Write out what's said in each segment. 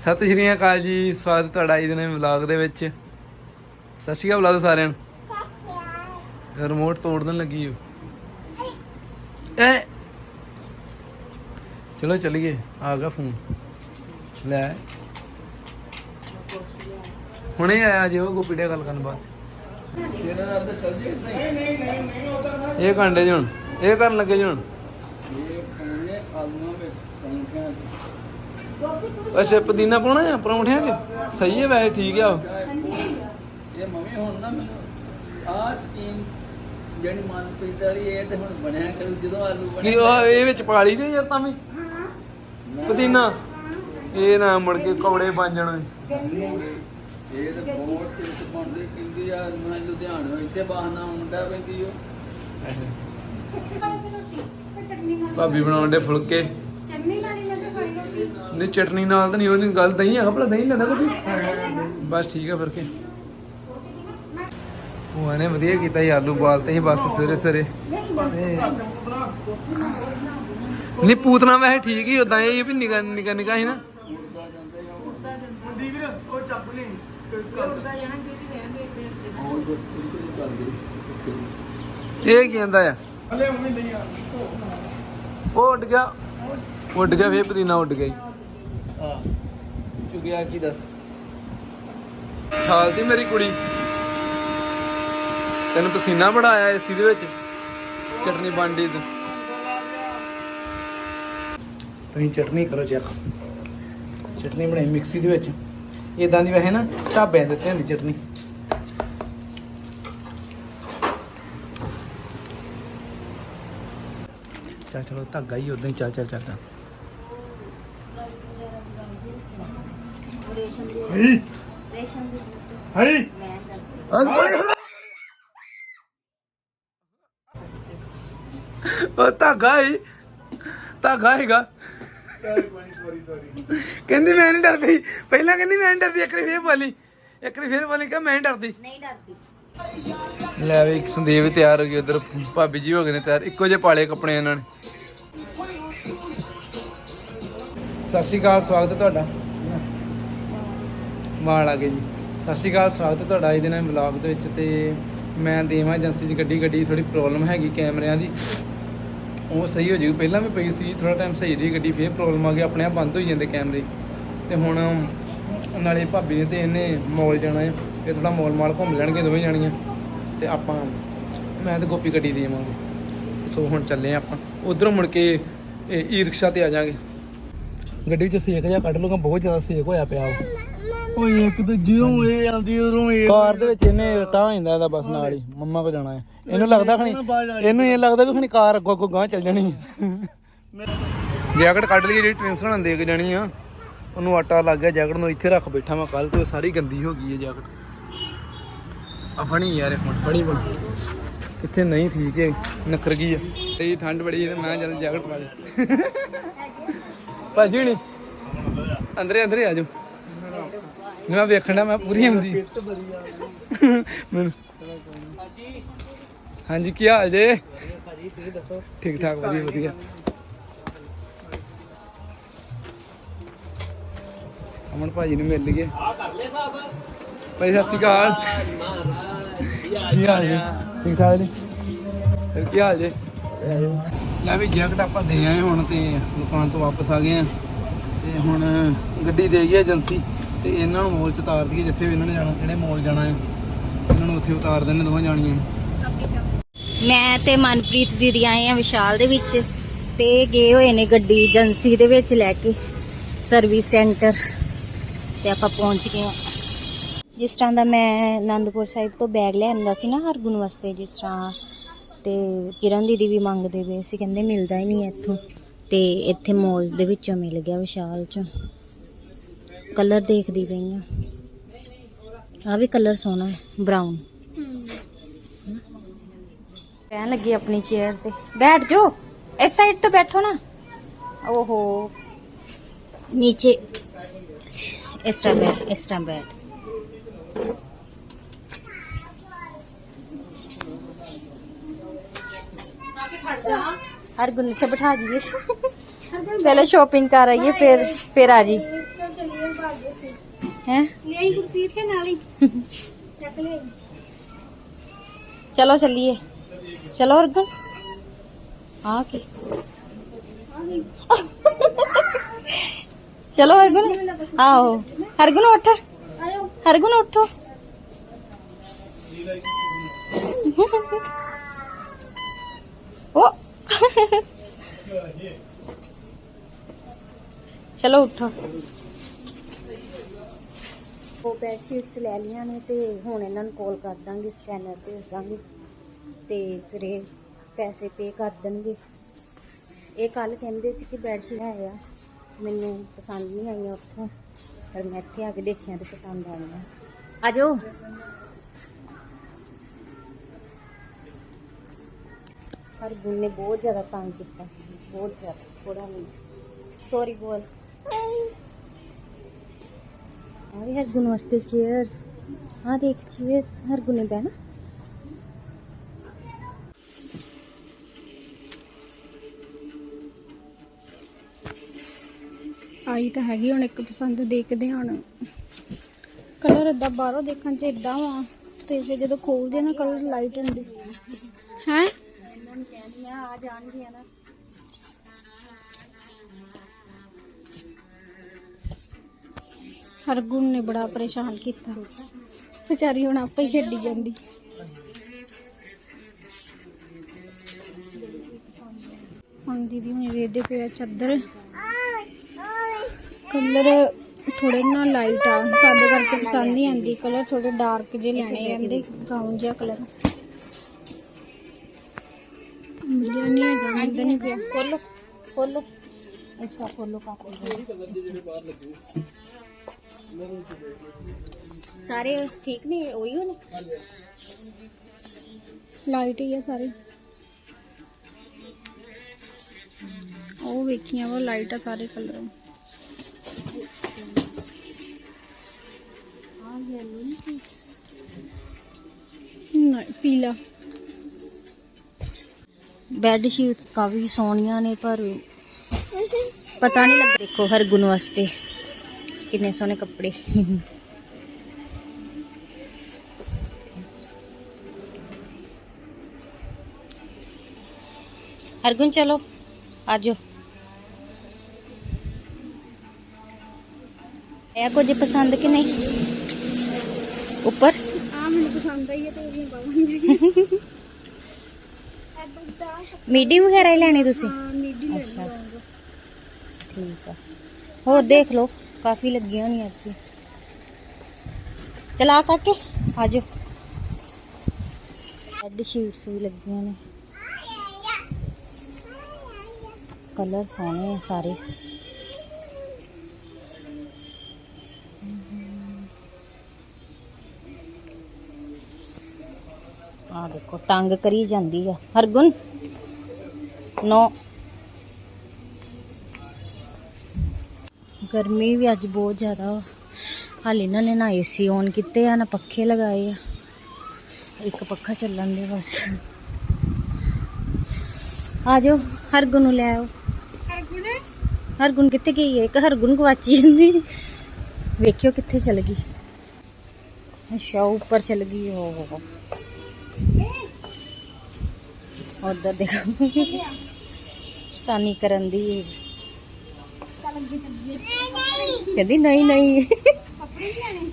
ਸਤਿ ਸ਼੍ਰੀ ਅਕਾਲ ਜੀ, ਸਵਾਗਤ ਤੁਹਾਡਾ ਅੱਜ ਦੇ ਨਵੇਂ ਵਲੌਗ ਦੇ ਵਿੱਚ। ਸਤਿ ਸ਼੍ਰੀ ਅਕਾਲ ਬੁਲਾ ਸਾਰਿਆਂ ਨੂੰ। ਰਿਮੋਟ ਤੋੜਨ ਲੱਗੀ ਹੋ। ਐ। ਚਲੋ ਚੱਲੀਏ, ਆ ਗਿਆ ਫੋਨ। ਲੈ। ਹੁਣੇ ਆਇਆ ਜੇ ਉਹ ਗੋਪੀ ਗੱਲ ਕਰਨ ਬਾਅਦ। ਇਹ ਕਾਂਡੇ ਜੀ ਹੁਣ, ਇਹ ਕਰਨ ਲੱਗੇ ਜੀ ਹੁਣ। ਅੱਛਾ ਪੁਦੀਨਾ ਪਾਉਣਾ ਆ ਪਰੌਂਠਿਆਂ 'ਚ? ਸਹੀ ਹੈ ਵੈਸੇ ਠੀਕ ਆ ਉਹ। ਇਹ ਮੰਮੀ ਹੁਣ ਨਾ ਮੈਨੂੰ ਆਹ ਸਕੀਮ ਜਿਹੜੀ ਮਨਪ੍ਰੀਤ ਵਾਲੀ ਇਹ ਤੇ ਹੁਣ ਬਣਿਆ ਕਰੂ ਜਦੋਂ ਆਲੂ ਕੀ ਬਣੇ ਉਹ ਇਹ ਵਿੱਚ ਪਾ ਲਈ ਦੇ ਯਾਰ ਤਾਂ ਵੀ। ਪੁਦੀਨਾ। ਇਹ ਨਾ ਮੁੜ ਕੇ ਕੌੜੇ ਬਣ ਜਾਣ ਇਹ ਤੇ ਬਹੁਤ ਚਿੰਤ ਬਣਦੇ ਕਹਿੰਦੇ ਆ ਮੈਂ ਲੁਧਿਆਣੇ ਇੱਥੇ ਬਾਹਨਾ ਮੁੰਡਾ ਪੈਂਦੀ ਉਹ ਭਾਬੀ ਬਣਾਉਣ ਦੇ ਫੁਲਕੇ। ਲਾਣੀ ਨਹੀਂ, ਚਟਨੀ ਨਾਲ ਤਾਂ ਨਹੀਂ ਉਹਦੀ ਗੱਲ ਦਹੀਂ ਹੈਗਾ ਭਲਾ ਦਹੀਂ ਲੈਂਦਾ ਕੋਈ? ਬਸ ਠੀਕ ਆ ਫਿਰ ਕੇ। ਉਹ ਨੇ ਵਧੀਆ ਕੀਤਾ ਸੀ ਆਲੂ ਬਾਲਤੇ ਸੀ ਬਸ ਸਵੇਰੇ ਸਵੇਰੇ। ਨਹੀਂ, ਪੂਤਨਾ ਵੈਸੇ ਠੀਕ ਹੀ ਉਦਾਂ ਇਹ ਵੀ ਨਿਕਾ ਨਿਕਾ ਨਿਕਾ ਸੀ ਨਾ। ਇਹ ਕੀ ਕਹਿੰਦਾ ਆ? ਉਹ ਉੱਡ ਗਿਆ। ਉੱਡ ਗਿਆ ਫੇਰ ਪਦੀਨਾ ਉੱਡ ਗਿਆ ਹਾਂ। ਚੁਗਿਆ ਕੀ ਦੱਸ? ਖਾਲਦੀ ਮੇਰੀ ਕੁੜੀ। ਤੈਨੂੰ ਪਸੀਨਾ ਬੜਾ ਆਇਆ ਏਸੀ ਦੇ ਵਿੱਚ? ਚਟਨੀ ਬਣਦੀ ਤੂੰ। ਤੁਸੀਂ ਚਟਨੀ ਕਰੋ ਚੈੱਕ। ਚਟਨੀ ਬਣਾਈ ਮਿਕਸੀ ਦੇ ਵਿੱਚ। ਇਦਾਂ ਦੀ ਵੈਸੇ ਨਾ ਢਾਬਿਆਂ ਦੇ ਦਿੱਤੇ ਹੁੰਦੀ ਚਟਨੀ। ਚੱਲ ਚਲੋ ਧਾਗਾ ਹੀ ਉਦਾਂ ਹੀ ਚੱਲ ਚੱਲ। ਚੱਲ ਚੱਲ। ਅਸ ਬੜੇ ਉਹ ਧਾਗਾ ਹੀ। ਧਾਗਾ ਹੈਗਾ। ਕਹਿੰਦੀ ਮੈਂ ਨਹੀਂ ਡਰਦੀ। ਪਹਿਲਾਂ ਕਹਿੰਦੀ ਮੈਂ ਨਹੀਂ ਡਰਦੀ ਇੱਕ ਵਾਰੀ ਫੇਰ ਬੋਲੀ। ਇੱਕ ਵਾਰੀ ਫੇਰ ਬੋਲੀ ਕਿ ਮੈਂ ਨਹੀਂ ਡਰਦੀ। ਨਹੀਂ ਡਰਦੀ। ਲੈ ਵੀ ਇੱਕ ਸੰਦੀਪ ਤਿਆਰ ਹੋ ਗਈ ਉਧਰ ਭਾਬੀ ਜੀ ਹੋ ਗਏ ਨੇ ਤਿਆਰ। ਇੱਕੋ ਜਿਹੇ ਪਾਲੇ ਕੱਪੜੇ ਇਹਨਾਂ ਨੇ। ਸਤਿ ਸ਼੍ਰੀ ਅਕਾਲ ਸਵਾਗਤ ਹੈ ਤੁਹਾਡਾ। ਮਾਲ ਆ ਗਏ ਜੀ। ਸਤਿ ਸ਼੍ਰੀ ਅਕਾਲ, ਸਵਾਗਤ ਹੈ ਤੁਹਾਡਾ ਅੱਜ ਦੇ ਨਵੇਂ ਵਲੌਗ ਦੇ ਵਿੱਚ ਤੇ ਮੈਂ ਦੇਵਾਂ ਏਜੰਸੀ 'ਚ ਗੱਡੀ ਗੱਡੀ ਥੋੜੀ ਪ੍ਰੋਬਲਮ ਹੈਗੀ ਕੈਮਰਿਆਂ ਦੀ। ਉਹ ਸਹੀ ਹੋ ਜੂਗੀ ਪਹਿਲਾਂ ਵੀ ਪਈ ਸੀ ਥੋੜਾ ਟਾਈਮ ਸਹੀ ਰਹੀ ਗੱਡੀ, ਫੇਰ ਪ੍ਰੋਬਲਮ ਆ ਗਈ। ਆਪਣੇ ਆਪ ਬੰਦ ਹੋਈ ਜਾਂਦੇ ਕੈਮਰੇ। ਤੇ ਹੁਣ ਨਾਲੇ ਭਾਬੀ ਨੇ ਤੇ ਇਹਨੇ ਮੋਲ ਜਾਣਾ ਹੈ। ਇਹ ਥੋੜਾ ਮੋਲ ਮਾਲ ਘੁੰਮ ਲੈਣਗੇ, ਦੋਵੇਂ ਜਾਣੀਆਂ। ਤੇ ਆਪਾਂ, ਮੈਂ ਤੇ ਗੋਪੀ ਗੱਡੀ ਦੇਵਾਂਗੇ। ਸੋ ਹੁਣ ਚੱਲੇ ਆ ਆਪਾਂ। ਉਧਰੋਂ ਮੁੜ ਕੇ ਇਹ ਈ ਰਿਕਸ਼ਾ ਤੇ ਆ ਜਾਾਂਗੇ। ਗੱਡੀ ਵਿੱਚ ਸੇਕ ਜਿਹਾ ਕੱਢ ਲੂਗਾ ਬਹੁਤ ਜ਼ਿਆਦਾ ਸੇਕ ਹੋਇਆ ਪਿਆ ਵਾ ਓਏ ਇੱਕ ਤਾਂ ਜਿਉਂ ਇਹ ਆਉਂਦੀ ਉਦੋਂ ਇਹ ਕਾਰ ਦੇ ਵਿੱਚ ਇਹਨੇ ਰਟਾ ਹੋ ਜਾਂਦਾ ਇਹਦਾ ਬਸ ਨਾਲ ਹੀ ਮੰਮਾ ਕੋ ਜਾਣਾ ਹੈ। ਇਹਨੂੰ ਲੱਗਦਾ ਖਣੀ ਇਹਨੂੰ ਇਹ ਲੱਗਦਾ ਵੀ ਖਣੀ ਕਾਰ ਅੱਗੋਂ ਅੱਗੋਂ ਗਾਂ ਚੱਲ ਜਾਣੀ। ਜੈਕਟ ਕੱਢ ਲਈ ਜਿਹੜੀ ਟ੍ਰਿੰਸਨ ਨਾਲ ਦੇ ਕੇ ਜਾਣੀ ਆ ਉਹਨੂੰ ਆਟਾ ਲੱਗ ਗਿਆ ਜੈਕਟ ਨੂੰ ਇੱਥੇ ਰੱਖ ਬੈਠਾ ਮੈਂ ਕੱਲ ਤੇ ਸਾਰੀ ਗੰਦੀ ਹੋ ਗਈ ਹੈ ਜੈਕਟ। ਆ ਫਣੀ ਯਾਰ ਇਹ ਹੁਣ ਫਣੀ ਬਣ। ਕਿੱਥੇ ਨਹੀਂ ਠੀਕ ਹੈ ਨਖਰ ਗਈ ਆ। ਤੇ ਠੰਡ ਬੜੀ ਹੈ ਤੇ ਮੈਂ ਜਦ ਜੈਕਟ ਪਾ ਲਈ ਭਾਜੀ ਨਹੀਂ ਅੰਦਰੇ ਅੰਦਰੇ ਆ ਜਾਓ। ਮੈਂ ਵੇਖਣਾ ਮੈਂ ਪੂਰੀ ਹੁੰਦੀ। ਮੈਨੂੰ ਹਾਂਜੀ, ਕੀ ਹਾਲ ਜੇ? ਠੀਕ ਠਾਕ, ਵਧੀਆ ਵਧੀਆ। ਅਮਨ ਭਾਜੀ ਨੂੰ ਮਿਲ ਲਈਏ ਭਾਈ ਸਤਿ ਸ਼੍ਰੀ ਅਕਾਲ। ਕੀ ਹਾਲ ਜੀ? ਠੀਕ ਠਾਕ ਜੀ? ਫਿਰ ਕੀ ਹਾਲ ਜੀ? ਲੈ ਵੀ ਜੈਕਟ ਆਪਾਂ ਦੇ ਆਏ ਹੁਣ ਤੇ ਦੁਕਾਨ ਤੋਂ ਵਾਪਸ ਆ ਗਏ ਆ। ਤੇ ਹੁਣ ਗੱਡੀ ਦੇ ਗਈ ਏਜੰਸੀ। ਤੇ ਇਹਨਾਂ ਨੂੰ ਮੋਲ ਚ ਉਤਾਰ ਦਈਏ ਜਿੱਥੇ ਵੀ ਇਹਨਾਂ ਨੇ ਜਾਣਾ, ਜਿਹੜੇ ਮੋਲ ਜਾਣਾ ਹੈ। ਇਹਨਾਂ ਨੂੰ ਉੱਥੇ ਉਤਾਰ ਦੇਣੇ ਦੋਵਾਂ ਜਾਣੀਆਂ ਮੈਂ ਤੇ ਮਨਪ੍ਰੀਤ ਦੀਦੀ ਆਏ ਆ ਵਿਸ਼ਾਲ ਦੇ ਵਿੱਚ ਤੇ ਗਏ ਹੋਏ ਨੇ ਗੱਡੀ ਏਜੰਸੀ ਦੇ ਵਿੱਚ ਲੈ ਕੇ, ਸਰਵਿਸ ਸੈਂਟਰ ਤੇ ਆਪਾਂ ਪਹੁੰਚ ਗਏ ਹਾਂ। ਜਿਸ ਤਰ੍ਹਾਂ ਦਾ ਮੈਂ ਆਨੰਦਪੁਰ ਸਾਹਿਬ ਤੋਂ ਬੈਗ ਲੈ ਆਂਦਾ ਸੀ ਨਾ ਹਰਗੁਣ ਵਾਸਤੇ, ਜਿਸ ਤਰ੍ਹਾਂ ਤੇ ਕਿਰਨ ਦੀਦੀ ਵੀ ਮੰਗਦੇ ਪਏ ਸੀ, ਕਹਿੰਦੇ ਮਿਲਦਾ ਹੀ ਨਹੀਂ ਇੱਥੋਂ। ਤੇ ਇੱਥੇ ਮੋਲ ਦੇ ਵਿੱਚੋਂ ਮਿਲ ਗਿਆ ਵਿਸ਼ਾਲ ਚੋਂ। कलर देख दी पई आ भी कलर सोना है, ब्राउन। कह लगी अपनी चेयर ते बैठ जो इस साइड तो बैठो ना ओहो नीचे इस टाइम बैठ इस टाइम बैठ हर गुन्ने से बैठा दीजिए पहले शॉपिंग कर आइए फिर फिर आ जी ਹੈ? ਲਿਆਈ ਕੁਰਸੀ ਤੇ ਨਾਲ ਹੀ। ਚੱਕ ਲੈ ਚਲੋ ਚੱਲੀਏ। ਚਲੋ ਹਰਗੁਣ ਆ ਕੀ? ਚਲੋ ਹਰਗੁਣ ਆਓ ਹਰਗੁਣ ਉੱਠ। ਹਰਗੁਣ ਉੱਠੋ। ਓ ਚਲੋ ਉੱਠੋ। ਉਹ ਬੈਡਸ਼ੀਟਸ ਲੈ ਲਈਆਂ ਨੇ ਤੇ ਹੁਣ ਇਹਨਾਂ ਨੂੰ ਕਾਲ ਕਰ ਦਾਂਗੇ ਸਕੈਨਰ ਭੇਜ ਦਾਂਗੇ ਤੇ ਫਿਰ ਇਹ ਪੈਸੇ ਪੇ ਕਰ ਦੇਣਗੇ। ਇਹ ਕੱਲ ਕਹਿੰਦੇ ਸੀ ਕਿ ਬੈਡਸ਼ੀਟ ਹੈ ਆ, ਮੈਨੂੰ ਪਸੰਦ ਨਹੀਂ ਆਈਆਂ ਉੱਥੋਂ, ਪਰ ਮੈਂ ਇੱਥੇ ਆ ਕੇ ਦੇਖਿਆ ਤੇ ਪਸੰਦ ਆਈਆਂ ਆ ਜਾਓ। ਪਰ ਗੁਣ ਨੇ ਬਹੁਤ ਜ਼ਿਆਦਾ ਤੰਗ ਕੀਤਾ, ਬਹੁਤ ਜ਼ਿਆਦਾ ਥੋੜਾ ਨਹੀਂ। ਸੌਰੀ ਬੋਲ। ਗੁਣ ਵਾਸਤੇ ਚੀਅਰਸ ਆ ਦੇਖ ਚੀਅਰਸ ਹਰ ਗੁਣ ਨੇ ਬਹਿਣਾ ਆਈ ਤਾਂ ਹੈਗੀ ਹੁਣ ਇੱਕ ਪਸੰਦ ਦੇਖਦੇ ਹਾਂ ਹੁਣ। ਕਲਰ ਏਦਾਂ ਬਾਹਰੋਂ ਦੇਖਣ ਚ ਇਦਾਂ ਵਾ ਤੇ ਫਿਰ ਜਦੋਂ ਖੋਲਦੇ ਨਾ ਕਲਰ ਲਾਈਟ ਹੁੰਦੇ। ਹੈ? ਇਹਨਾਂ ਨੂੰ ਕਹਿੰਦੀ ਮੈਂ ਆ ਜਾਣਗੀਆਂ ਨਾ। ਹਰਗੁਣ ਨੇ ਬੜਾ ਪਰੇਸ਼ਾਨ ਕੀਤਾ। ਵਿਚਾਰੀ ਹੁਣ ਆਪੇ ਹੀ ਖੇਡੀ ਜਾਂਦੀ। ਹੁਣ ਦੀਦੀ ਹੁਣ ਵੇਖਦੇ ਪਏ ਆ ਚਾਦਰ। ਕਲਰ ਥੋੜੇ ਨਾ ਲਾਈਟ ਆ। ਸਾਡੇ ਕਰਕੇ ਪਸੰਦ ਨਹੀਂ ਆਂਦੀ ਕਲਰ ਥੋੜੇ ਡਾਰਕ ਜਿਹੇ ਲੈਣੇ ਕਹਿੰਦੇ ਬ੍ਰਾਊਨ ਜਿਹਾ ਕਲਰ। ਮਿਲਿਆ ਨਹੀਂ ਹੈਗਾ ਮਿਲਦਾ ਨਹੀਂ ਪਿਆ। ਖੋਲੋ ਖੋਲੋ ਐਸਾ ਖੋਲੋ ਕਾਪੀ ਸਾਰੇ ਠੀਕ ਨੇ? ਉਹੀ ਨੇ ਲਾਈਟ ਹੀ ਆ ਸਾਰੇ। ਉਹ ਵੇਖੀਆਂ ਵਾ, ਲਾਈਟ ਆ ਸਾਰੇ ਕਲਰ ਆ ਯੈਲੋ ਨਹੀਂ ਪੀਲਾ। ਬੈੱਡ ਸ਼ੀਟ ਕਾਫੀ ਸੋਹਣੀਆਂ ਨੇ, ਪਰ ਪਤਾ ਨਹੀਂ ਲੱਗ ਦੇਖੋ ਹਰ ਗੁਣ ਵਾਸਤੇ। ਕਿੰਨੇ ਸੋਹਣੇ ਕੱਪੜੇ ਹਰਗੁਣ ਚਲੋ ਆਜੋ ਇਹ ਕੁਝ ਪਸੰਦ ਕਿ ਨਹੀਂ ਉੱਪਰ ਆ ਮੈਨੂੰ ਪਸੰਦ ਆਈ ਹੈ ਤੇ ਇਹਦੀਆਂ ਪਾਵਾਂਗੀ ਮੀਡੀ ਵਗੈਰਾ ਹੀ ਲੈਣੀ ਤੁਸੀਂ ਹਾਂ ਮੀਡੀ ਲੈ ਅੱਛਾ। ਲਵਾਂਗਾ ਠੀਕ ਆ ਹੋਰ ਦੇਖ ਲਓ ਕਾਫੀ ਲੱਗੀਆਂ ਹੋਣੀਆਂ ਇੱਥੇ ਚਲਾ ਕਾਕੇ ਆਜੋ ਬੈੱਡ ਸ਼ੀਟਸ ਵੀ ਲੱਗੀਆਂ ਨੇ ਕਲਰ ਸੋਹਣੇ ਗਰਮੀ ਵੀ ਅੱਜ ਬਹੁਤ ਜ਼ਿਆਦਾ। ਵਾ। ਹਾਲੇ ਇਹਨਾਂ ਨੇ ਨਾ ਏਸੀ ਔਨ ਕੀਤੇ ਆ ਨਾ ਪੱਖੇ ਲਗਾਏ ਆ। ਇੱਕ ਪੱਖਾ ਚੱਲਣ ਦੇ ਬਸ। ਆ ਜਾਓ ਹਰਗੁਣ ਨੂੰ ਲੈ ਆਓ। ਹਰਗੁਣ? ਕਿੱਥੇ ਗਈ ਹੈ ਇੱਕ ਹਰਗੁਣ ਗਵਾਚੀ ਜਾਂਦੀ। ਵੇਖਿਓ ਕਿੱਥੇ ਚਲ ਗਈ। ਅੱਛਾ ਉੱਪਰ ਚਲ ਗਈ ਉਹ ਉਧਰ ਦੇਖੋ। ਸ਼ਤਾਨੀ ਕਰਨ ਦੀ ਹੈ। ਚੱਲ ਅੱਗੇ ਚੱਲੀਏ ਕਹਿੰਦੀ ਨਹੀਂ ਨਹੀਂ ਕੱਪੜੇ ਵੀ ਲੈਣੇ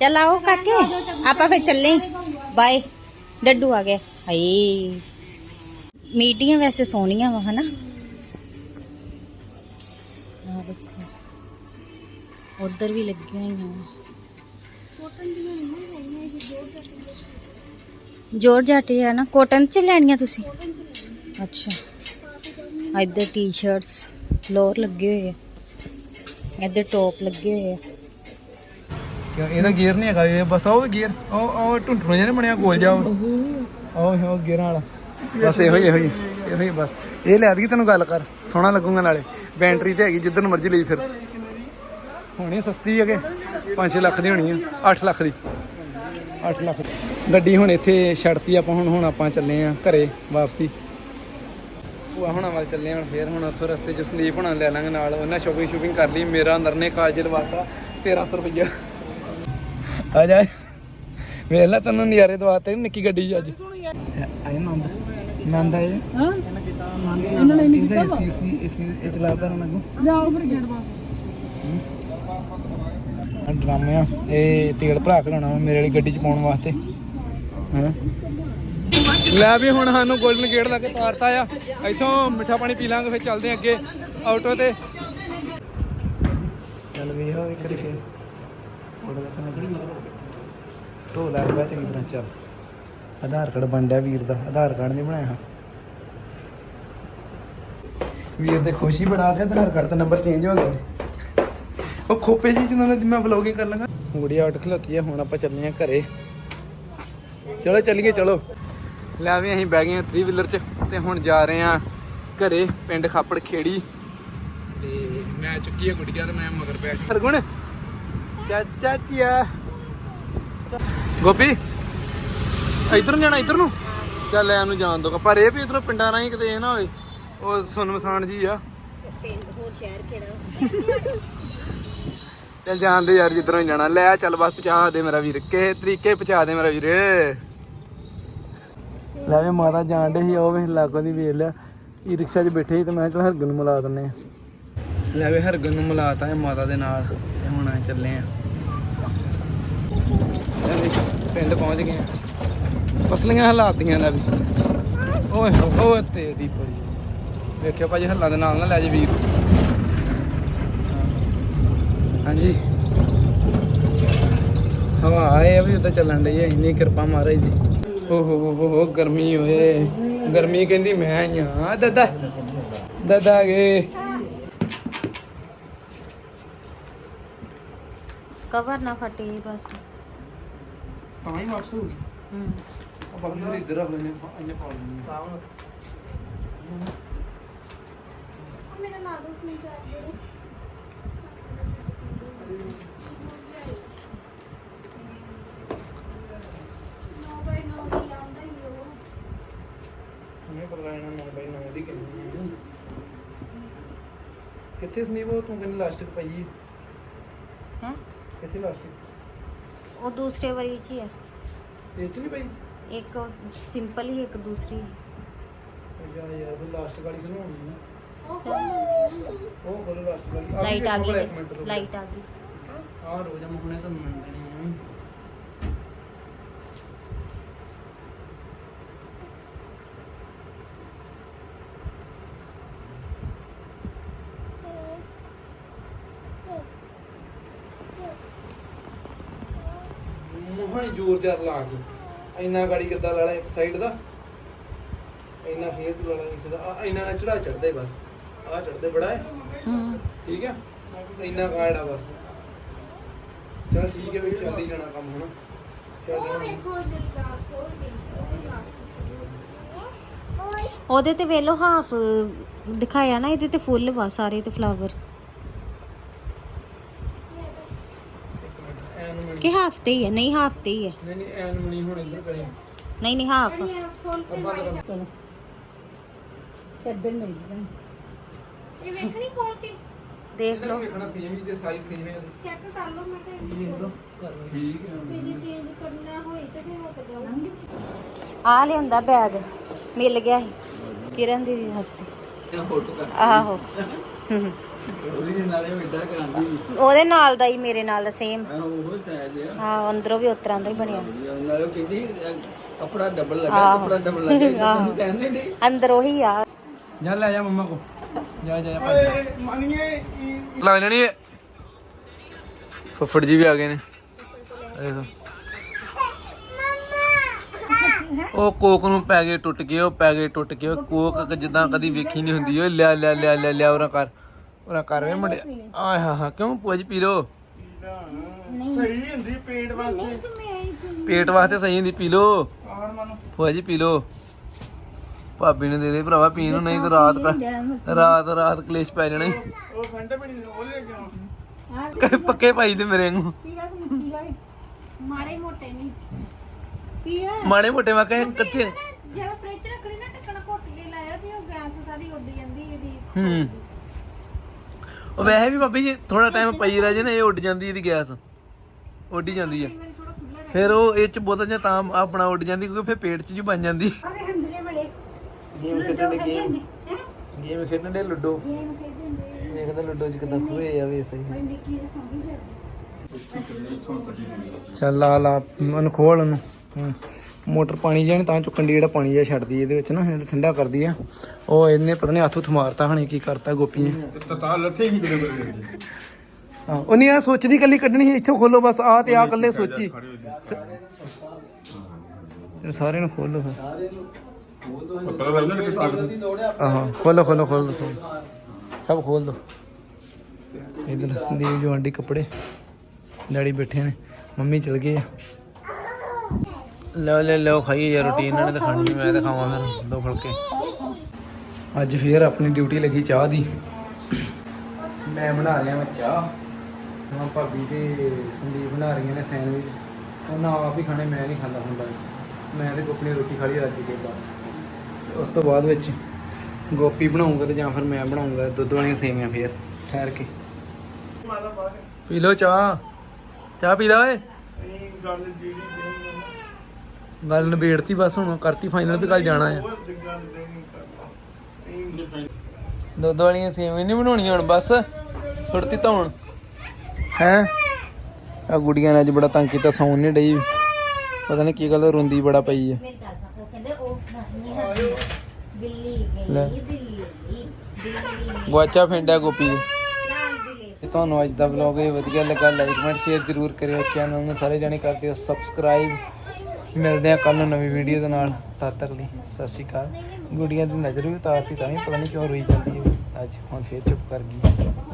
ਚੱਲ ਆਓ ਕਾਕੇ ਆਪਾਂ ਫੇ ਚੱਲੇ ਬਾਏ ਡੱਡੂ ਆ ਗਿਆ ਹਾਏ ਮੀਡੀਆਂ ਵੈਸੇ ਸੋਹਣੀਆਂ ਵਾ ਹਨਾ ਆ ਦੇਖੋ ਉਧਰ ਵੀ ਲੱਗੀਆਂ ਹੋਈਆਂ ਵਾ ਕੋਟਨ ਦੀਆਂ ਨਹੀਂ ਇੱਧਰ ਟੀ-ਸ਼ਰਟਸ ਲੋਅਰ ਲੱਗੇ ਹੋਏ ਆ। ਇੱਧਰ ਟੌਪ ਲੱਗੇ ਹੋਏ ਆ। ਕਿਉਂ ਇਹਦਾ ਗੇਅਰ ਨਹੀਂ ਹੈਗਾ ਇਹ? ਬਸ ਉਹ ਗੇਅਰ ਉਹ ਉਹ ਢੁੰਠਣਾ ਜਿਹਾ ਨੀ ਬਣਿਆ ਗੋਲ ਜਾ ਉਹ। ਉਹ ਉਹ ਗੇਅਰਾਂ ਵਾਲਾ। ਬਸ ਇਹੋ ਹੀ ਇਹੋ ਹੀ। ਇਹੋ ਹੀ ਬਸ। ਇਹ ਲੈ ਦਗੀ ਤੈਨੂੰ ਗੱਲ ਕਰ ਸੋਹਣਾ ਲੱਗੂਗਾ ਨਾਲੇ। ਬੈਟਰੀ ਤੇ ਹੈਗੀ ਜਿੱਦਨ ਮਰਜ਼ੀ ਲਈ ਫਿਰ। ਹੋਣੀ ਸਸਤੀ ਹੈਗੇ 5-6 ਲੱਖ ਦੀ ਹੋਣੀ ਆ 8 ਲੱਖ ਦੀ। 8 ਲੱਖ ਦੀ। ਗੱਡੀ ਹੁਣ ਇੱਥੇ ਛੱਡਤੀ ਆਪਾਂ ਹੁਣ ਹੁਣ ਆਪਾਂ ਚੱਲੇ ਆ ਘਰੇ ਵਾਪਸੀ। ਭੂਆ ਹੁਣਾਂ ਵੱਲ ਚੱਲੇ ਹੁਣ ਫੇਰ ਹੁਣ ਉੱਥੋਂ ਰਸਤੇ 'ਚ ਸੰਦੀਪ ਹੁਣਾਂ ਲੈ ਲਾਂਗੇ ਨਾਲ। ਉਹਨਾਂ ਸ਼ੋਪਿੰਗ ਸ਼ੂਪਿੰਗ ਕਰ ਲਈ ਮੇਰਾ ਅੰਦਰ ਨੇ ਕਾਲਜ ਲਵਾਤਾ 1300 ਰੁਪਈਆ। ਆ ਜਾ। ਵੇਖ ਲੈ ਤੈਨੂੰ ਨਜ਼ਾਰੇ ਦਵਾਤੇ ਨਿੱਕੀ ਗੱਡੀ 'ਚ ਅੱਜ। ਆਏ ਨੰਦ। ਨੰਦ ਆਏ। ਹਾਂ? ਇਹਨਾਂ ਨੇ ਨਹੀਂ ਕੀਤਾ ਸੀ ਸੀ ਸੀ ਇਹ ਚਲਾ ਪਰ ਨਾ ਕੋ ਜਾਓ ਫਿਰ ਗੇਟ ਬਾਹਰ। ਡਰਾਮੇ ਆ। ਇਹ ਤੇਲ ਭਰਾ ਕੇ ਲਾਉਣਾ ਮੇਰੇ ਵਾਲੀ ਗੱਡੀ 'ਚ ਪਾਉਣ ਵਾਸਤੇ। ਹਾਂ? ਲੈ ਵੀ ਹੁਣ ਸਾਨੂੰ 골ਡਨ ਗੇਟ ਲਾ ਕੇ ਤਾਰਤਾ ਆ। ਇੱਥੋਂ ਮਿੱਠਾ ਪਾਣੀ ਪੀ ਲਾਂਗੇ ਫਿਰ ਚੱਲਦੇ ਅੱਗੇ ਆਟੋ ਤੇ। ਚੱਲ ਵੀ ਹੋ ਇੱਕ ਰਿਫੇ ਫੋਟੋ ਦਾ ਕਨਾ ਢੋਲ ਆ ਗਿਆ ਚੰਗੀ ਤਰ੍ਹਾਂ ਚੱਲ। ਆਧਾਰ ਕਾਰਡ ਬਣ ਡਿਆ ਵੀਰ ਦਾ। ਆਧਾਰ ਕਾਰਡ ਨਹੀਂ ਬਣਾਇਆ। ਵੀਰ ਦੇ ਖੁਸ਼ੀ ਬੜਾ ਤੇ ਆਧਾਰ ਕਾਰਡ ਦਾ ਨੰਬਰ ਚੇਂਜ ਹੋ ਗਿਆ ਉਹ ਖੋਪੇ ਜੀ ਜਿਹਨਾਂ ਨਾਲ ਮੈਂ ਵਲੌਗਿੰਗ ਕਰ ਲਾਂਗਾ ਗੁੜੀਆ ਉੱਠ ਖਲੋਤੀ ਹੈ ਹੁਣ ਆਪਾਂ ਚੱਲਦੇ ਆਂ ਘਰੇ। ਚਲੋ ਚੱਲੀਏ ਚਲੋ। ਲੈ ਵੀ ਅਸੀਂ ਬਹਿ ਗਏ ਆ 3 ਵੀਲਰ ਚ ਤੇ ਹੁਣ ਜਾ ਰਹੇ ਆ ਘਰੇ ਪਿੰਡ ਖਾਪੜ ਖੇੜੀ। ਤੇ ਮੈਂ ਚੁੱਕੀ ਆ ਗੁੱਡੀਆ ਤੇ ਮੈਂ ਮਗਰ ਪਿਆ ਹਰਗੁਣ ਚਾਚਾ ਚੀਆ ਗੋਪੀ ਇਧਰ ਨੂੰ ਜਾਣਾ ਇਧਰ ਨੂੰ? ਚੱਲ ਲੈ ਉਹਨੂੰ ਜਾਣ ਦੋ। ਪਰ ਇਹ ਵੀ ਇਧਰੋਂ ਪਿੰਡਾਂ ਰਾਹੀਂ ਕਿਤੇ ਇਹ ਨਾ ਹੋਏ। ਉਹ ਸੁਨ ਮਸਾਨ ਜੀ ਆ। ਪਿੰਡ ਹੋਰ ਸ਼ਹਿਰ ਕਿਹੜਾ? ਚੱਲ ਜਾਣ ਦੇ ਯਾਰ ਜਿੱਧਰੋਂ ਜਾਣਾ। ਲੈ ਚੱਲ ਬਸ ਪਹੁੰਚਾ ਦੇ ਮੇਰਾ ਵੀਰ। ਕਿਸੇ ਤਰੀਕੇ ਪਹੁੰਚਾ ਦੇ ਮੇਰਾ ਵੀਰ। ਲੈ ਵੇ ਮਾਤਾ ਜਾਣ ਡੇ ਸੀ, ਉਹ ਵੇ ਲਾਗੋਂ ਦੀ ਵੇਖ ਲਿਆ। ਈ ਰਿਕਸ਼ਾ 'ਚ ਬੈਠੇ ਸੀ ਤੇ ਮੈਂ ਕਿਹਾ ਚੱਲ ਹਰਗਨ ਨੂੰ ਮਿਲਾ ਦਿੰਨੇ ਆ। ਲੈ ਵੇ ਹਰਗਨ ਨੂੰ ਮਿਲਾਤਾ ਹੈ ਮਾਤਾ ਦੇ ਨਾਲ, ਤੇ ਹੁਣ ਆ ਚੱਲੇ ਆ। ਪਿੰਡ ਪਹੁੰਚ ਗਏ ਆ। ਫਸਲੀਆਂ ਹਲਾਤੀਆਂ ਲੈ ਵੀ। ਓਏ ਓਏ ਤੇ ਦੀ ਪੜੀ ਵੇਖਿਓ ਭਾਜੀ ਹੱਲਾ ਦੇ ਨਾਲ ਨਾ ਲੈ ਜੇ ਵੀਰ। ਹਾਂਜੀ। ਹਵਾ ਆਏ ਵੀ ਉੱਤੇ ਚੱਲਣ ਡਈ ਹੈ ਇੰਨੀ ਕਿਰਪਾ ਮਹਾਰਾਜ ਦੀ। ਓ ਹੋ ਹੋ ਹੋ ਹੋ ਗਰਮੀ ਓਏ। ਗਰਮੀ ਕਹਿੰਦੀ ਮੈਂ ਹੀ ਆ। ਦਾਦਾ। ਦਾਦਾ ਗੇ ਕਵਰ ਨਾ ਫਟੇ ਬਸ। ਤਾਂ ਹੀ ਵਾਪਸ ਹੋ ਗਈ। ਹੂੰ। ਆਪਾਂ ਫਿਰ ਇੱਧਰ ਆ ਲੈਨੇ ਇੰਨੇ ਪ੍ਰੋਬਲਮ ਸਾਵਣ ਮੈਂ ਪਰ ਲੈਣਾ ਨਾ ਬਈ ਨਾ ਦੀ ਕਿੰਨੀ ਕਿੱਥੇ ਸਨੀਪ ਉਹ ਤੂੰ ਕਹਿੰਦੀ ਲਾਸਟਿਕ ਪਈ ਹੈ? ਕਿੱਥੇ ਲਾਸਟਿਕ? ਉਹ ਦੂਸਰੇ ਵਾਰੀ ਚ ਹੀ ਹੈ ਇਹ ਚ ਨਹੀਂ ਪਈ? ਇੱਕ ਸਿੰਪਲ ਹੀ ਇੱਕ ਦੂਸਰੀ। ਯਾਰ ਯਾਰ ਲਾਸਟ ਵਾਲੀ ਸੁਣਾਉਣੀ ਹੈ ਚੱਲ, ਉਹ ਬੋਲੋ ਲਾਸਟ ਵਾਲੀ। ਲਾਈਟ ਆ ਇੱਕ ਗਈ ਮਿੰਟ ਰੁਕੋ। ਲਾਈਟ ਆ ਗਈ। ਆ ਰੋਜ਼ਾ ਮੁਹਣੇ ਤਾਂ ਮੰਨ ਦੇਣੀ ਆ ਮੋਹਣੀ ਜ਼ੋਰ ਲਾ ਕੇ। ਇੰਨਾ ਗਾੜੀ ਕਿੱਦਾਂ ਲਾ ਲਾ ਇੱਕ ਸਾਈਡ ਦਾ? ਇੰਨਾ ਫੇਰ ਤੂੰ ਲਾ ਲਾ ਇਸ ਦਾ? ਆ ਇੰਨਾ ਨਾ ਚੜਾ ਚੜਦੇ ਬਸ। ਆ ਚੜਦੇ ਬੜਾ ਹੈ। ਹੂੰ। ਠੀਕ ਹੈ ਇੰਨਾ ਕਾੜਾ ਬਸ। ਚਲ ਠੀਕ ਹੈ ਵੀ ਚੱਲ ਹੀ ਜਾਣਾ ਕੰਮ ਹੁਣ ਚੱਲ ਉਹਦੇ ਤੇ ਵੇਲੋ ਹਾਫ ਦਿਖਾਇਆ ਨਾ ਇਹਦੇ ਤੇ ਫੁੱਲ ਵਾ ਸਾਰੇ ਤੇ ਫਲਾਵਰ ਕਿ ਹਫ਼ਤੇ ਹੀ ਹੈ? ਨਹੀਂ ਹਫ਼ਤੇ ਹੀ ਹੈ। ਨਹੀਂ ਨਹੀਂ ਐਨ ਮਣੀ ਹੁਣ ਇੱਧਰ ਕਰੀ ਨਹੀਂ ਨਹੀਂ ਹਾਫ ਇਹ ਵੇਖਣੀ ਕੋਲ ਤੇ? ਦੇਖ ਇਹਦਾ ਲਓ। ਵੇਖਣਾ ਸੇਮ ਹੀ ਤੇ ਸਾਈਜ਼ ਸੇਮ ਹੈ ਚੈੱਕ ਕਰ ਲਓ ਮੈਂ ਤੇ ਦੇਖ ਲਓ ਠੀਕ ਹੈ। ਜੇ ਚੇਂਜ ਕਰਨਾ ਹੋਏ ਤੇ ਫਿਰ ਹੋ ਕੇ ਜਾਵਾਂਗੇ ਆ ਲਿਆਂਦਾ ਬੈਗ ਮਿਲ ਗਿਆ ਸੀ। ਕਿਰਨ ਦੀ ਹਸਤੇ ਇਹ ਫੋਟੋ ਕਰ ਆਹੋ। ਹੂੰ। ਉਹਦੀ ਦੇ ਨਾਲੇ ਉਹ ਇਦਾਂ ਕਰਾਂਦੀ ਉਹਦੇ ਨਾਲ ਦਾ ਹੀ ਮੇਰੇ ਨਾਲ ਦਾ ਸੇਮ ਉਹ ਆ। ਹਾਂ ਅੰਦਰੋਂ ਵੀ ਉਸ ਤਰ੍ਹਾਂ ਦਾ ਹੀ ਬਣਿਆ। ਨਾਲੇ ਉਹ ਕਹਿੰਦੀ ਅਹ, ਕੱਪੜਾ ਡਬਲ ਲੱਗਾ ਆਹੋ। ਕੱਪੜਾ ਡਬਲ ਲੱਗਾ। ਤੈਨੂੰ ਕਹਿੰਦੇ ਨਹੀਂ। ਅੰਦਰ ਉਹੀ ਆ। ਜਾ ਲੈ ਜਾ ਮੰਮਾ ਕੋ ਜਾ ਜਾ ਜਾ ਮਾਨੀਏ ਲੱਗ ਲੈਣੀ ਹੈ ਫੁੱਫੜ ਜੀ ਵੀ ਆ ਗਏ ਨੇ। ਦੇਖੋ। ਉਹ ਕੋਕ ਨੂੰ ਪੈ ਗਏ ਟੁੱਟ ਗਏ ਉਹ ਪੈ ਗਏ ਟੁੱਟ ਗਏ ਉਹ ਕੋਕ ਕ- ਜਿੱਦਾਂ ਕਦੀ ਵੇਖੀ ਨਹੀਂ ਹੁੰਦੀ। ਉਹ ਲਿਆ ਲਿਆ ਲਿਆ ਲਿਆ ਲਿਆ ਉਹਨਾਂ ਕਰ। ਉਹਨਾਂ ਕਰ ਵੇ ਮੁੰਡੇ ਆਏ ਹਾਂ ਹਾਂ ਕਿਉਂ ਪੁੱਜ ਪੀ ਲੋ ਸਹੀ ਹੁੰਦੀ ਪੇਟ ਵਾਸਤੇ। ਪੇਟ ਵਾਸਤੇ ਸਹੀ ਹੁੰਦੀ ਪੀ ਲੋ ਪੁੱਜ ਪੀ ਲੋ ਭਾਬੀ ਨੇ ਦੇ ਦੇ ਭਰਾਵਾ ਪੀਣ ਨੂੰ ਨਹੀਂ ਤਾਂ ਰਾਤ ਰਾਤ ਰਾਤ ਕਲੇਸ਼ ਪੈ ਜਾਣਾ। ਉਹ ਫੰਟਾ ਪੀਣੀ ਉਹ ਲੈ ਕੇ ਪੱਕੇ ਭਾਈ ਤੇ ਮੇਰੇ ਨੂੰ ਮਾੜੇ ਮੋਟੇ ਨਹੀਂ। ਮਾੜੇ ਮੋਟੇ ਮੈਂ ਕਹੇ ਕੱਚੇ ਜਦੋਂ ਫ੍ਰਿਜ ਰੱਖਣੀ ਨਾ ਟੱਕਣਾ ਘੁੱਟ ਕੇ ਲਾਇਆ ਸੀ ਉਹ ਗੈਸ ਸਾਰੀ ਉੱਡ ਜਾਂਦੀ ਇਹਦੀ। ਹੂੰ। ਉਹ ਵੈਸੇ ਵੀ ਭਾਬੀ ਜੀ ਥੋੜਾ ਟਾਈਮ ਪਈ ਰਹਿ ਜੇ ਨਾ ਇਹ ਉੱਡ ਜਾਂਦੀ ਇਹਦੀ ਗੈਸ ਉੱਡ ਜਾਂਦੀ ਹੈ ਫਿਰ ਉਹ ਇਹ ਚ ਬੋਤਲ ਜਾਂ ਤਾਂ ਆਪਣਾ ਉੱਡ ਜਾਂਦੀ ਕਿਉਂਕਿ ਫਿਰ ਪੇਟ ਚ ਜੀ ਬਣ ਜਾਂਦੀ। ਗੇਮ ਖੇਡਣ ਦੇ ਗੇਮ ਗੇਮ ਖੇਡਣ ਦੇ ਲੁੱਡੋ। ਵੇਖਦਾ ਲੁੱਡੋ ਚ ਕਿਦਾਂ ਖੋਏ ਆ ਵੇ ਸਹੀ ਚੱਲ ਆ ਲਾ ਉਹਨੂੰ ਖੋਲ ਉਹਨੂੰ। ਹੂੰ। ਮੋਟਰ ਪਾਣੀ ਜਾਣ ਤਾਂ ਚੁੱਕਣ ਦੀ ਜਿਹੜਾ ਪਾਣੀ ਜਿਹਾ ਛੱਡਦੀ ਇਹਦੇ ਵਿੱਚ ਨਾ ਜਿਹੜਾ ਠੰਡਾ ਕਰਦੀ ਆ। ਉਹ ਇਹਨੇ ਪਤਾ ਨਹੀਂ ਹੱਥ ਹੁੱਥ ਮਾਰਤਾ ਹਣੇ ਕੀ ਕਰਤਾ ਗੋਪੀ ਨੇ। ਤਤਾ ਲੱਥੇ ਹੀ ਕਿਤੇ ਹਾਂ ਉਹਨੇ ਆ ਸੋਚਦੀ ਕੱਲੀ ਕੱਢਣੀ ਸੀ ਇੱਥੋਂ ਖੋਲੋ ਬਸ ਆ ਤੇ ਆ ਕੱਲੇ ਸੋਚੀ। ਤੇ ਸਾਰਿਆਂ ਨੂੰ ਖੋਲੋ ਪਤਾ ਲੱਗਦਾ ਕਿ ਤਾਕਤ ਆਹੋ ਖੋਲੋ ਖੋਲੋ ਖੋਲੋ। ਸਭ ਖੋਲ ਦੋ। ਇਧਰ ਸੰਦੀਪ ਜੋ ਆਂਟੀ ਕੱਪੜੇ। ਡੈਡੀ ਬੈਠੇ ਨੇ ਮੰਮੀ ਚਲ ਗਏ ਆ। ਲਓ ਲੈ ਲਓ ਖਾਈਏ ਯਾਰ ਰੋਟੀ ਇਹਨਾਂ ਨੇ ਤਾਂ ਖਾਣੀ ਮੈਂ ਤਾਂ ਖਾਵਾਂ ਫਿਰ ਦੋ ਫੁਲਕੇ। ਅੱਜ ਫੇਰ ਆਪਣੀ ਡਿਊਟੀ ਲੱਗੀ ਚਾਹ ਦੀ। ਮੈਂ ਬਣਾ ਰਿਹਾ ਮੈਂ ਚਾਹ। ਹਾਂ ਭਾਬੀ ਤੇ ਸੰਦੀਪ ਬਣਾ ਰਹੀਆਂ ਨੇ ਸੈਂਡਵਿਚ। ਉਹਨਾਂ ਆਪ ਹੀ ਖਾਣੇ ਮੈਂ ਨਹੀਂ ਖਾਂਦਾ ਹੁੰਦਾ। ਮੈਂ ਤੇ ਗੋਪੀ ਰੋਟੀ ਖਾ ਲਈ ਰੱਜ ਕੇ ਬਸ। ਉਸ ਤੋਂ ਬਾਅਦ ਵਿੱਚ ਗੋਪੀ ਬਣਾਉਂਗਾ ਤੇ ਜਾਂ ਫਿਰ ਮੈਂ ਬਣਾਉਂਗਾ ਦੁੱਧ ਵਾਲੀਆਂ ਸੇਵੀਆਂ ਫੇਰ ਠਹਿਰ ਕੇ। ਪੀ ਲਓ ਚਾਹ। ਚਾਹ ਪੀ ਲਾ ਓਏ। ਗੱਲ ਨਿਬੇੜਤੀ ਬਸ ਹੁਣ ਕਰਤੀ ਫਾਈਨਲ ਵੀ ਕੱਲ ਜਾਣਾ ਆ। ਦੁੱਧ ਵਾਲੀਆਂ ਸੇਵੀਆਂ ਨਹੀਂ ਬਣਾਉਣੀਆਂ ਹੁਣ ਬਸ ਸੁੱਟਤੀ ਧੌਣ। ਹੈ? ਆ ਗੁੜੀਆਂ ਨੇ ਅੱਜ ਬੜਾ ਤੰਗ ਕੀਤਾ ਸੌਣ ਨਹੀਂ ਡਈ। ਪਤਾ ਨਹੀਂ ਕੀ ਗੱਲ ਰੋਂਦੀ ਬੜਾ ਪਈ ਆ। ਗਵਾਚਾ ਫੈਂਡਾ ਗੋਪੀ ਜੇ ਤੁਹਾਨੂੰ ਅੱਜ ਦਾ ਵਲੌਗ ਇਹ ਵਧੀਆ ਲੱਗਾ ਲਾਈਕ ਕਮੈਂਟ ਸ਼ੇਅਰ ਜ਼ਰੂਰ ਕਰਿਓ। ਚੈਨਲ ਨੂੰ ਸਾਰੇ ਜਾਣੇ ਕਰ ਦਿਓ ਸਬਸਕ੍ਰਾਈਬ ਮਿਲਦੇ ਆ ਕੱਲ ਨੂੰ ਨਵੀਂ ਵੀਡੀਓ ਦੇ ਨਾਲ। ਤਦ ਤੱਕ ਲਈ ਸਤਿ ਸ਼੍ਰੀ ਅਕਾਲ। ਗੁੜੀਆਂ ਦੀ ਨਜ਼ਰ ਵੀ ਉਤਾਰਤੀ ਤਾਂ ਵੀ ਪਤਾ ਨਹੀਂ ਕਿਉਂ ਰੋਈ ਜਾਂਦੀ ਹੈ। ਅੱਜ ਹੁਣ ਫੇਰ ਚੁੱਪ ਕਰ ਗਈ।